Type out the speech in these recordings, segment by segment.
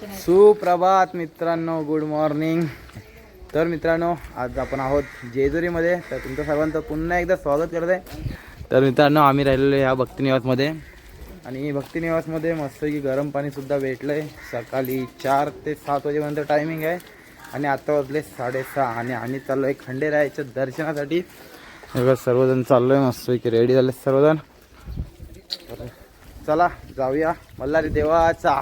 सुप्रभात मित्रांनो good morning तर मित्रांनो आज आपण आहोत जेजुरीमध्ये. तर तुमचं सर्वांचं पुन्हा एकदा स्वागत करत. आहे तर मित्रांनो आम्ही राहिलेलो आहे ह्या भक्तिनिवासमध्ये. आणि भक्तिनिवासमध्ये मस्तपैकी गरम पाणीसुद्धा भेटलं आहे सकाळी चार ते सात वाजेपर्यंत टायमिंग आहे. आणि आता वाजले साडेसहा आणि आम्ही चाललो आहे खंडेरायाच्या दर्शनासाठी. सर्वजण चाललो आहे मस्तपैकी. रेडी झाले सर्वजण? चला जाऊया. मल्हारी देवाचा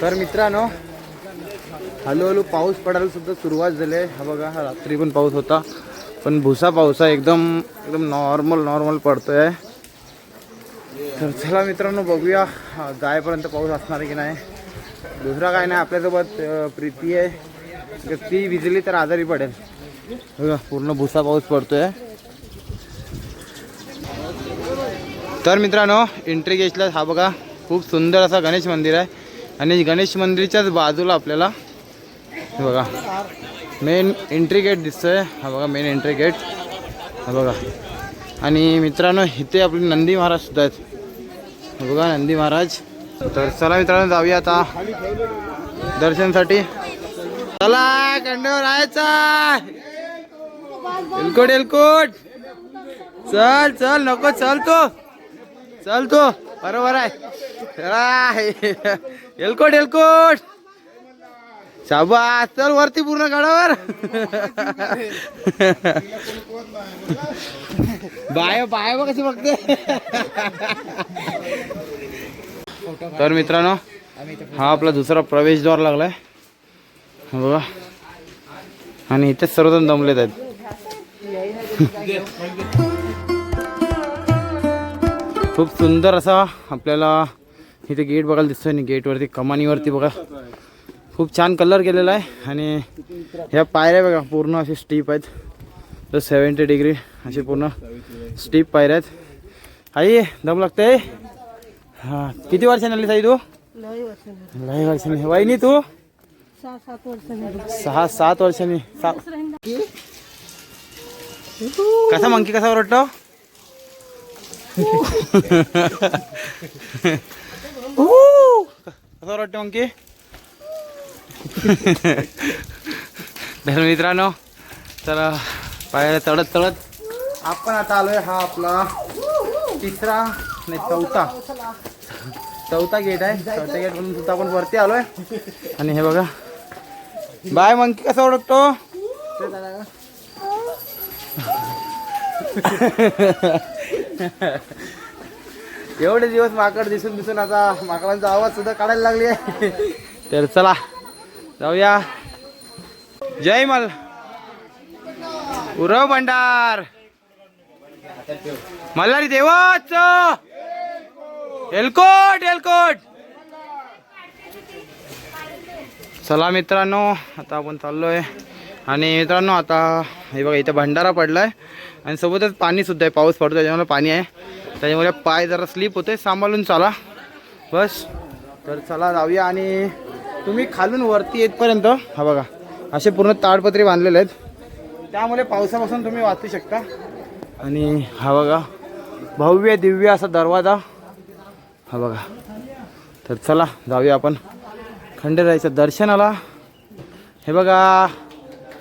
तर मित्रांनो हळूहळू पाऊस पडायला सुद्धा सुरुवात झाली आहे. हा बघा हा रात्री पण पाऊस होता. पण भुसा पाऊस आहे एकदम एकदम नॉर्मल नॉर्मल पडतोय. तर चला मित्रांनो बघूया जायपर्यंत पाऊस असणार आहे की नाही. दुसरा काय नाही आपल्यासोबत प्रीती आहे. ती विजली तर आजारी पडेल. बघा पूर्ण भुसा पाऊस पडतोय. तर मित्रांनो एंट्री गेटला हा बघा खूप सुंदर असा गणेश मंदिर आहे. आणि गणेश मंदिरच्याच बाजूला आपल्याला बघा मेन एंट्री गेट दिसतोय. हा बघा मेन एंट्री गेट हा बघा. आणि मित्रांनो इथे आपले नंदी महाराज सुद्धा आहेत. बघा नंदी महाराज. तर चला मित्रांनो जाऊया आता दर्शनसाठी. चला कंडेवर राहायचा एलकोट एलकोट चल चल नको चल तो. चल तो बरोबर आहे. एलकोट एलकोट शाबा चल वरती पूर्ण गडावर. बाय बाय बघ कशी बघते. तर मित्रांनो हा आपला दुसरा प्रवेशद्वार लागलाय. बघा आणि इथे सर्वजण दमलेत आहेत. खूप सुंदर असा आपल्याला इथे गेट बघायला दिसतोय आणि गेटवरती कमानीवरती बघा. खूप छान कलर केलेला आहे. आणि ह्या पायऱ्या बघा पूर्ण असे स्टीप आहेत. तर सेवन्टी डिग्री असे पूर्ण स्टीप पायऱ्या आहेत. आई दम लागते हां किती वर्षांनी आली ताई तू. लई वर्षांनी. वहिनी तू? सहा सात वर्ष झाली. सहा सात वर्षांनी. सा कसा मंकी कसा ओरडतो! कसा ओरडतो मंकी? तर मित्रांनो तर पायाला चढत चढत आपण आता आलोय हा आपला तिसरा नाही चौथा. चौथा गेट आहे. चौथा गेट म्हणून सुद्धा आपण वरती आलोय. आणि हे बघा बाय मंकी कसं ओळखतो? एवढे दिवस माकड दिसून दिसून आता माकडांचा आवाज सुद्धा काढायला लागली आहे. तर चला जाऊया. जय मल. उरव भंडार. मल्हारी देवाच एलकोट एलकोट चला मित्रांनो आता आपण चाललो आहे आणि मित्रांनो आता हे बघा इथे भंडारा पडला आहे आणि सोबतच पाणीसुद्धा आहे पाऊस पडतो त्याच्यामुळे पाणी आहे. त्याच्यामुळे पाय जरा स्लिप होते सांभाळून चला. बस. तर चला जाऊया आणि तुम्ही खालून वरती येतपर्यंत हा बघा असे पूर्ण ताडपत्री बांधलेले आहेत. त्यामुळे पावसापासून तुम्ही वाचू शकता. आणि हा बघा भव्य दिव्य असा दरवाजा. हा बघा. तर चला जाऊया आपण. खंडेरायाच्या दर्शनाला. हे बघा.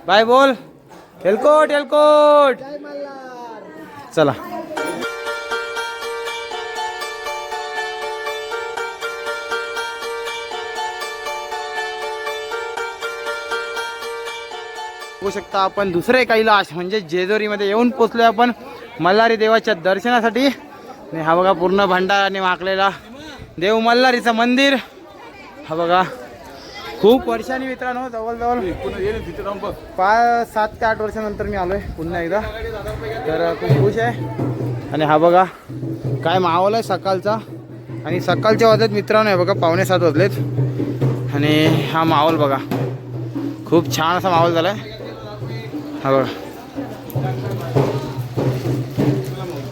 बाय बोल. एलकोट हेलकोट चला. बघू शकता आपण दुसरे कैलाश म्हणजे जेजोरीमध्ये येऊन पोचलोय आपण मल्हारी देवाच्या दर्शनासाठी. आणि हा बघा पूर्ण भंडाराने वाकलेला देव मल्हारीचं मंदिर. हा बघा. खूप वर्षांनी मित्रांनो जवळजवळ पाच सात ते आठ वर्षानंतर मी आलोय पुन्हा एकदा. तर खूप खुश आहे. आणि हा बघा काय माहोल आहे सकाळचा. आणि सकाळच्या वाजत मित्रांनो हे बघा पावणे सात वाजलेत. आणि हा माहोल बघा खूप छान असा माहोल झाला आहे हा बघा.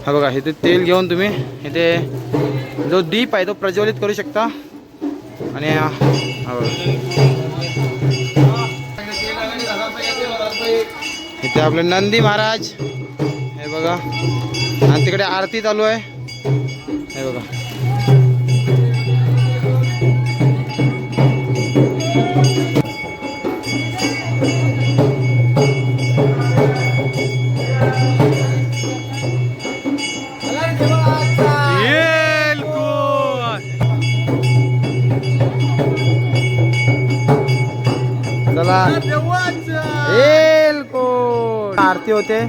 हा बघा इथे तेल घेऊन तुम्ही इथे जो दीप आहे तो प्रज्वलित करू शकता. आणि हो. इथे आपले नंदी महाराज. हे बघा. आणि तिकडे आरती चालू आहे. हे बघा. आरती होते.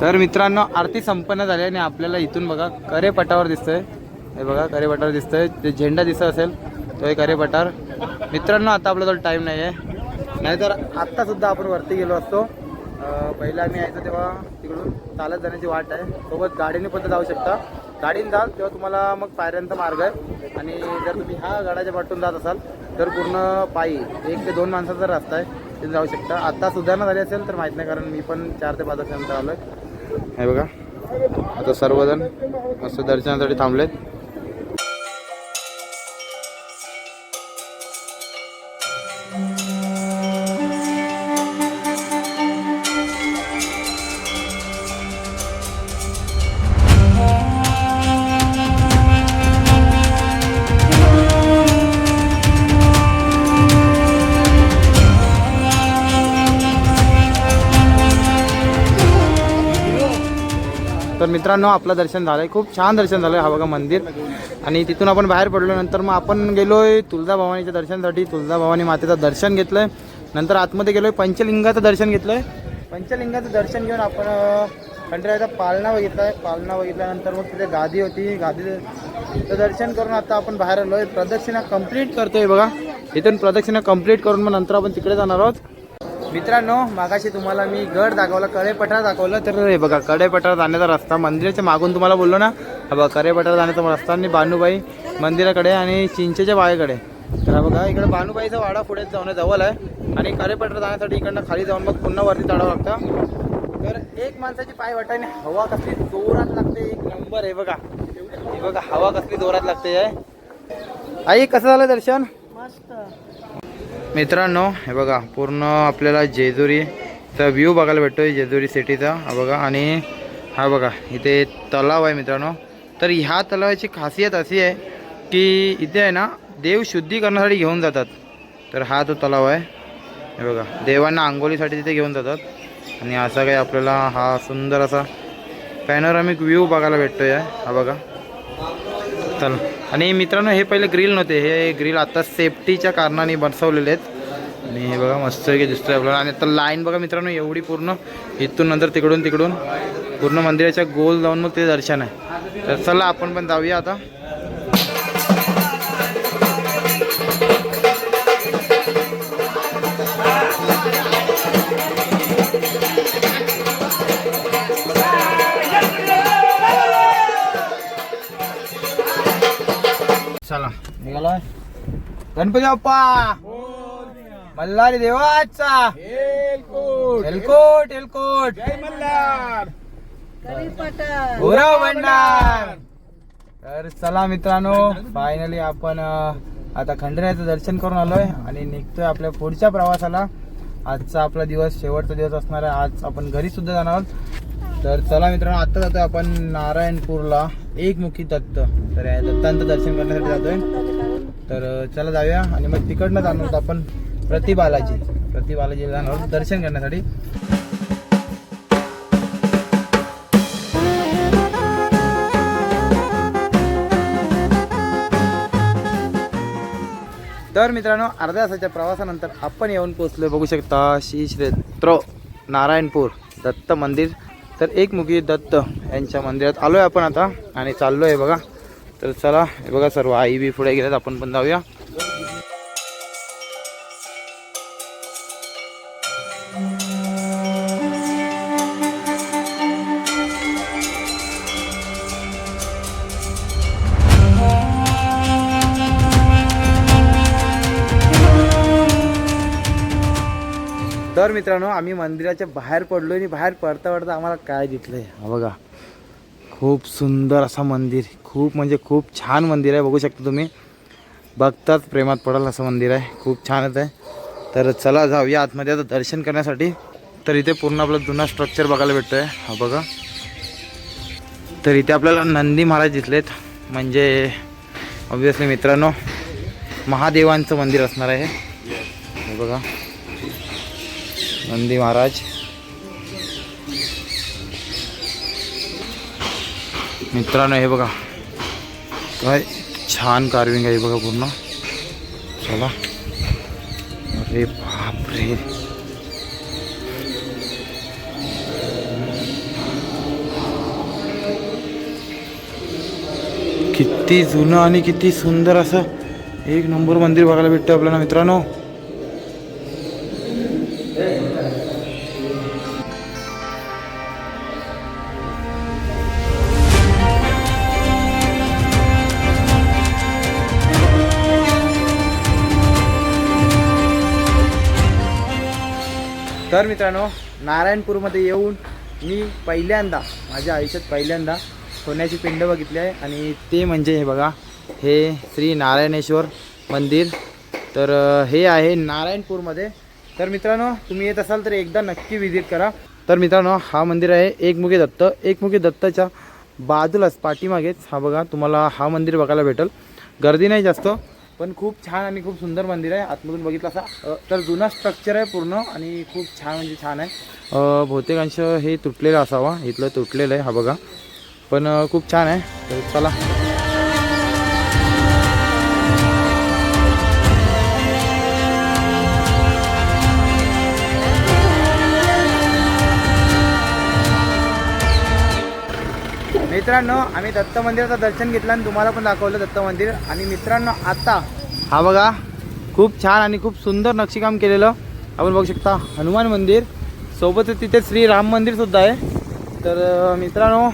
तर मित्रांनो आरती संपन्न झाली आणि आपल्याला इथून बघा करेपटावर दिसतंय. हे बघा करे पटावर दिसतंय. ते झेंडा दिसत असेल तो हे करेपटार मित्रांनो आता आपल्याजवळ टाईम नाही आहे नाहीतर आत्तासुद्धा आपण वरती गेलो असतो. पहिला आम्ही यायचो तेव्हा तिकडून चालत जाण्याची वाट आहे. सोबत गाडीने पण जाऊ शकता. गाडीने जाल तेव्हा तुम्हाला मग पायऱ्यांचा मार्ग आहे. आणि जर तुम्ही ह्या गाड्याच्या पाठून जात असाल तर पूर्ण पायी एक ते दोन माणसाचा रस्ता आहे तिथे जाऊ शकता. आत्ता सुधारणा झाली असेल तर माहीत नाही कारण मी पण चार ते पाच वर्षानंतर आलो आहे हे बघा आता सर्वजण मस्त दर्शनासाठी थांबलेत. तर मित्रांनो आपलं दर्शन झालंय. खूप छान दर्शन झालंय हा बघा मंदिर. आणि तिथून आपण बाहेर पडलो नंतर मग आपण गेलोय तुळजाभवानीच्या दर्शनासाठी. तुळजाभवानी मातेचं दर्शन घेतलंय. नंतर आतमध्ये गेलोय पंचलिंगाचं दर्शन घेतलंय. पंचलिंगाचं दर्शन घेऊन आपण अं, खंडेरायाचा पालना बघितलाय. पालना बघितल्यानंतर मग तिथे गादी होती. गादीचं दर्शन करून आता आपण बाहेर आलोय. प्रदक्षिणा कंप्लीट करतोय बघा. इथून प्रदक्षिणा कंप्लीट करून मग नंतर आपण तिकडे जाणार आहोत. मित्रांनो मागाशी तुम्हाला मी गड दाखवला कडेपठार दाखवलं तर हे बघा कडेपठार जाण्याचा रस्ता मंदिराच्या मागून तुम्हाला बोललो ना? हा बघा कडेपठार जाण्याचा रस्ता आणि बानूबाई मंदिराकडे आणि चिंचेच्या बाळेकडे. तर बघा इकडे बानूबाईचा वाडा पुढे जाऊन जवळ आहे आणि कडेपठार जाण्यासाठी इकडनं खाली जाऊन मग पुन्हा वरती चढावं लागतं. तर एक माणसाची पाय वाटाने हवा कसली जोरात लागते एक नंबर आहे बघा. हे बघा हवा कसली जोरात लागते आहे आई कसं झालं दर्शन? मस्त. मित्रांनो हे बघा पूर्ण आपल्याला जेजुरीचा व्ह्यू बघायला भेटतोय जेजुरी सिटीचा. हा बघा आणि हा बघा इथे तलाव आहे मित्रांनो. तर ह्या तलावाची खासियत अशी आहे की इथे आहे ना देव शुद्धीकरणासाठी घेऊन जातात. तर हा तो तलाव आहे. हे बघा देवांना आंघोळीसाठी तिथे घेऊन जातात. आणि असा काही आपल्याला हा सुंदर असा पॅनोरामिक व्ह्यू बघायला भेटतो आहे हा बघा. चला. आणि मित्रांनो हे पहिले ग्रिल नव्हते. हे ग्रिल आता सेफ्टीच्या कारणाने बसवलेले आहेत. आणि हे बघा मस्त दिसतोय आपल्याला. आणि आता लाईन बघा मित्रांनो एवढी पूर्ण. इथून नंतर तिकडून तिकडून पूर्ण मंदिराच्या गोल जाऊन मग ते दर्शन आहे. तर चला आपण पण जाऊया आता. निघालोय? गणपती बाप्पा मल्हारी देवाचा एलकोट एलकोट गुरव भंडार! तर चला मित्रांनो फायनली आपण आता खंडेरायाचं दर्शन करून आलोय आणि निघतोय आपल्या पुढच्या प्रवासाला. आजचा आपला दिवस शेवटचा दिवस असणार आहे. आज आपण घरी सुद्धा जाणार आहोत. तर चला मित्रांनो आता जातोय आपण नारायणपूरला. एकमुखी दत्त तर या दत्तांचं दर्शन करण्यासाठी जातोय. तर चला जाऊया आणि मग तिकडनं जाणार आहोत आपण प्रतिबालाजी प्रतिबालाजीला जाणार आहोत दर्शन करण्यासाठी. तर मित्रांनो अर्ध्या तासाच्या प्रवासानंतर आपण येऊन पोचलो बघू शकता श्री क्षेत्र नारायणपूर दत्त मंदिर. तर एकमुखी दत्त यांच्या मंदिरात आलोय आपण आता आणि चाललोय बघा. तर चला हे बघा सर्व आई बी पुढे गेल्यात आपण पण जाऊया. तर मित्रांनो आम्ही मंदिराच्या बाहेर पडलो आणि बाहेर पडता पडता आम्हाला काय दिसलंय? बघा. खूप सुंदर असं मंदिर खूप म्हणजे खूप छान मंदिर आहे बघू शकता तुम्ही. बघताच प्रेमात पडेल असं मंदिर आहे खूप छानच आहे. तर चला जाऊया आतमध्ये आता दर्शन करण्यासाठी. तर इथे पूर्ण आपलं जुना स्ट्रक्चर बघायला भेटतोय. हा बघा. तर इथे आपल्याला नंदी महाराज दिसलेत. म्हणजे ऑब्विसली मित्रांनो महादेवांचं मंदिर असणार आहे. हे बघा. नंदी महाराज. मित्रांनो हे बघा. काय छान कार्विंग आहे बघा पूर्ण. चला. अरे बापरे. किती जुनं आणि किती सुंदर असं एक नंबर मंदिर बघायला भेटतं आपल्याला मित्रांनो. तर मित्रांनो नारायणपूरमध्ये येऊन मी पहिल्यांदा माझ्या आयुष्यात पहिल्यांदा सोन्याची पिंड बघितली आहे. आणि ते म्हणजे हे बघा हे श्री नारायणेश्वर मंदिर. तर हे आहे नारायणपूरमध्ये. तर मित्रांनो तुम्ही येत असाल तर एकदा नक्की व्हिजिट करा. तर मित्रांनो हा मंदिर आहे एकमुखी दत्त. एकमुखी दत्ताच्या बाजूलाच पाठीमागेच हा बघा तुम्हाला हा मंदिर बघायला भेटेल. गर्दी नाही जास्त. पण खूप छान आणि खूप सुंदर मंदिर आहे. आतमधून बघितलं असा तर जुना स्ट्रक्चर आहे पूर्ण आणि खूप छान म्हणजे छान आहे. बहुतेकांश बहुतेक अंश हे तुटलेलं असावा. इथलं तुटलेलं आहे हा बघा. पण खूप छान आहे. तर चला. मित्रांनो आम्ही दत्त मंदिराचं दर्शन घेतलं आणि तुम्हाला पण दाखवलं दत्त मंदिर. आणि मित्रांनो आता हा बघा खूप छान आणि खूप सुंदर नक्षीकाम केलेलं. आपण बघू शकता हनुमान मंदिर. सोबतच तिथे श्री राम मंदिर सुद्धा आहे. तर मित्रांनो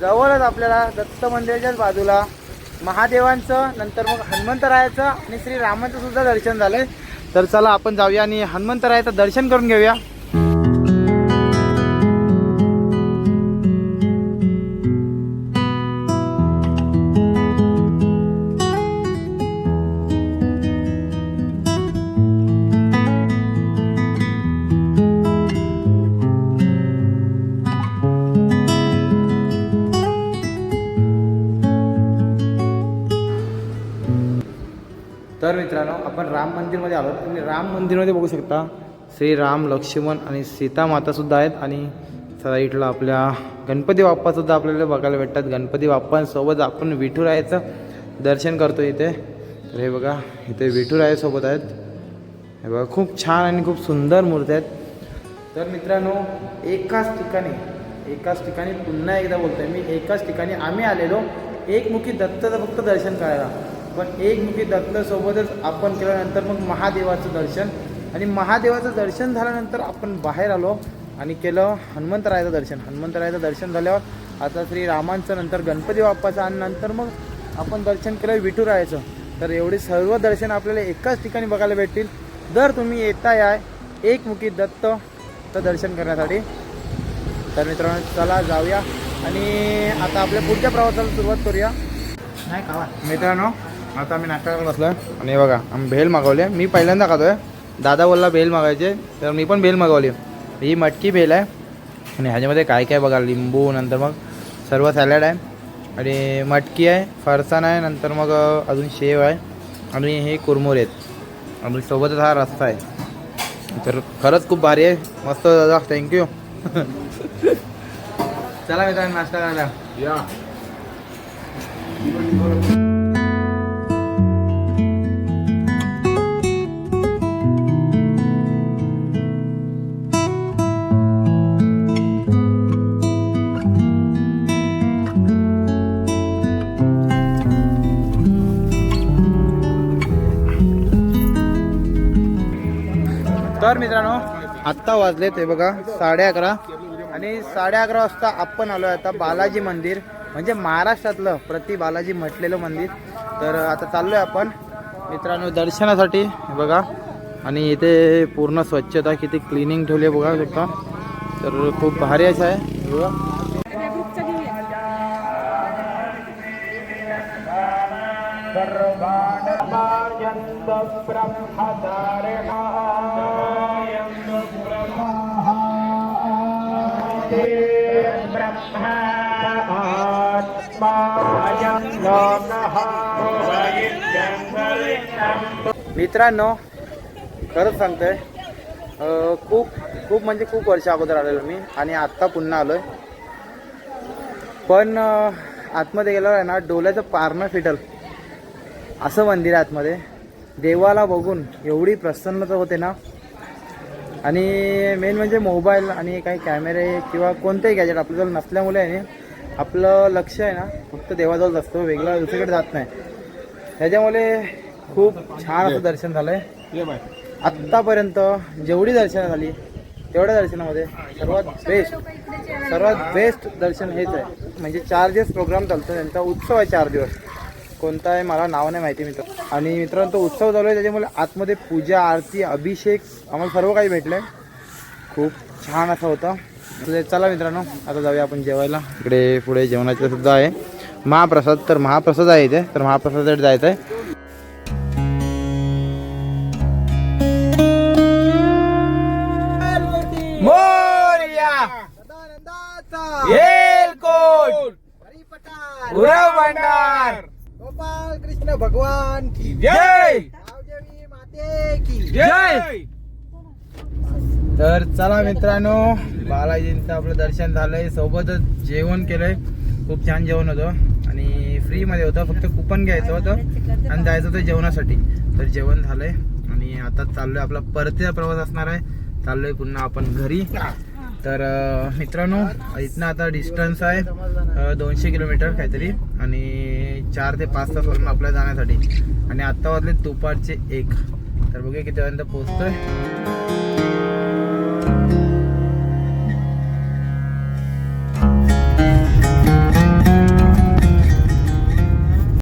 जवळच आपल्याला दत्त मंदिराच्याच बाजूला महादेवांचं नंतर मग हनुमंतरायाचं आणि श्री रामाचं सुद्धा दर्शन झालंय. तर चला आपण जाऊया आणि हनुमंतरायाचं दर्शन करून घेऊया. राम मंदिरमध्ये आलो. आणि राम मंदिरमध्ये बघू शकता. श्री राम लक्ष्मण आणि सीता मातासुद्धा आहेत आणि साईडला आपल्या गणपती बाप्पासुद्धा आपल्याला बघायला भेटतात. गणपती बाप्पांसोबत आपण विठुरायाचं दर्शन करतो इथे. तर हे बघा इथे विठुरायासोबत आहेत. हे बघा खूप छान आणि खूप सुंदर मूर्ती आहेत. तर मित्रांनो एकाच ठिकाणी एकाच ठिकाणी पुन्हा एकदा बोलतोय मी एकाच ठिकाणी आम्ही आलेलो एकमुखी दत्ताचं फक्त दर्शन करायला. पण एकमुखी दत्तसोबतच आपण केल्यानंतर मग महादेवाचं दर्शन. आणि महादेवाचं दर्शन झाल्यानंतर आपण बाहेर आलो आणि केलं हनुमंतरायाचं दर्शन. हनुमंतरायाचं दर्शन झाल्यावर आता श्री रामांचं नंतर गणपती बाप्पाचं आणि नंतर मग आपण दर्शन केलं विठुरायाचं. तर एवढे सर्व दर्शन आपल्याला एकाच ठिकाणी बघायला भेटतील. जर तुम्ही येता याय एकमुखी दत्त तर दर्शन करण्यासाठी तर मित्रांनो चला जाऊया. आणि आता आपल्या पुढच्या प्रवासाला सुरुवात करूया. नाही का मित्रांनो आता आम्ही नाश्ता करायला बसलो आणि बघा आम्ही भेल मागवली मी पहिल्यांदा खातोय. दादा बोलला भेल मागायचे तर मी पण भेल मागवली. ही मटकी भेल आहे. आणि ह्याच्यामध्ये काय काय बघा लिंबू नंतर मग सर्व सॅलड आहे. आणि मटकी आहे फरसाण आहे नंतर मग अजून शेव आहे. आणि हे कुरमुरे आहेत. आणि सोबतच हा रस्ता आहे. तर खरंच खूप भारी आहे. मस्त दादा. थँक्यू चला मित्रांनो नाश्ता करायला. या. तर मित्रांनो आत्ता वाजले ते बघा साडे अकरा. आणि साडे अकरा वाजता आपण आलो आहे आता बालाजी मंदिर म्हणजे महाराष्ट्रातलं प्रति बालाजी म्हटलेलं मंदिर. तर आता चाललो आहे आपण मित्रांनो दर्शनासाठी बघा. आणि इथे पूर्ण स्वच्छता किती क्लिनिंग ठेवली आहे बघा तर खूप भारी असं आहे हे बघा. मित्रांनो खरंच सांगतोय खूप खूप म्हणजे खूप वर्ष अगोदर आलेलो मी आणि आत्ता पुन्हा आलोय. पण आतमध्ये गेल्यावर आहे ना डोल्याचं पारणं फिटल. असं मंदिर आहे आतमध्ये. देवाला बघून एवढी प्रसन्नता होते ना आणि मेन म्हणजे मोबाईल आणि काही कॅमेरे किंवा कोणतेही गॅजेट आपल्याजवळ नसल्यामुळे आहे आपलं लक्ष आहे ना फक्त देवाजवळ असतो वेगळा दुसरीकडे जात नाही. त्याच्यामुळे खूप छान असं दर्शन झालंय. आत्तापर्यंत जेवढी दर्शनं झाली तेवढ्या दर्शनामध्ये सर्वात बेस्ट सर्वात बेस्ट दर्शन हेच आहे. म्हणजे चार दिवस प्रोग्राम चालतो त्यांचा उत्सव आहे चार दिवस. कोणता आहे मला नाव नाही माहिती मित्र. आणि मित्रांनो तो उत्सव चालू आहे त्याच्यामुळे आतमध्ये पूजा आरती अभिषेक आम्हाला सर्व काही भेटलं आहे खूप छान असं होतं. तर चला मित्रांनो आता जाऊया आपण जेवायला. इकडे पुढे जेवणाचं सुद्धा आहे. महाप्रसाद तर महाप्रसाद आहे इथे. तर महाप्रसादासाठी जायचं आहे गोपाल कृष्ण भगवान की। जय. माते की। जय. तर चला मित्रांनो बालाजींचं आपलं दर्शन झालंय. सोबतच जेवण केलंय. खूप छान जेवण होतं. आणि फ्रीमध्ये होतं फक्त कुपन घ्यायचं होतं आणि जायचं होतं जेवणासाठी. तर जेवण झालंय. आणि आता चाललोय आपला परतीचा प्रवास असणार आहे. चाललोय पुन्हा आपण घरी. तर मित्रांनो इथनं आता डिस्टन्स आहे दोनशे किलोमीटर काहीतरी. आणि चार ते पाच तास वरून आपल्याला जाण्यासाठी. आणि आत्ता वाजले दुपारचे एक. तर बघूया कितीपर्यंत पोहोचतोय. वाजता पोहोचतोय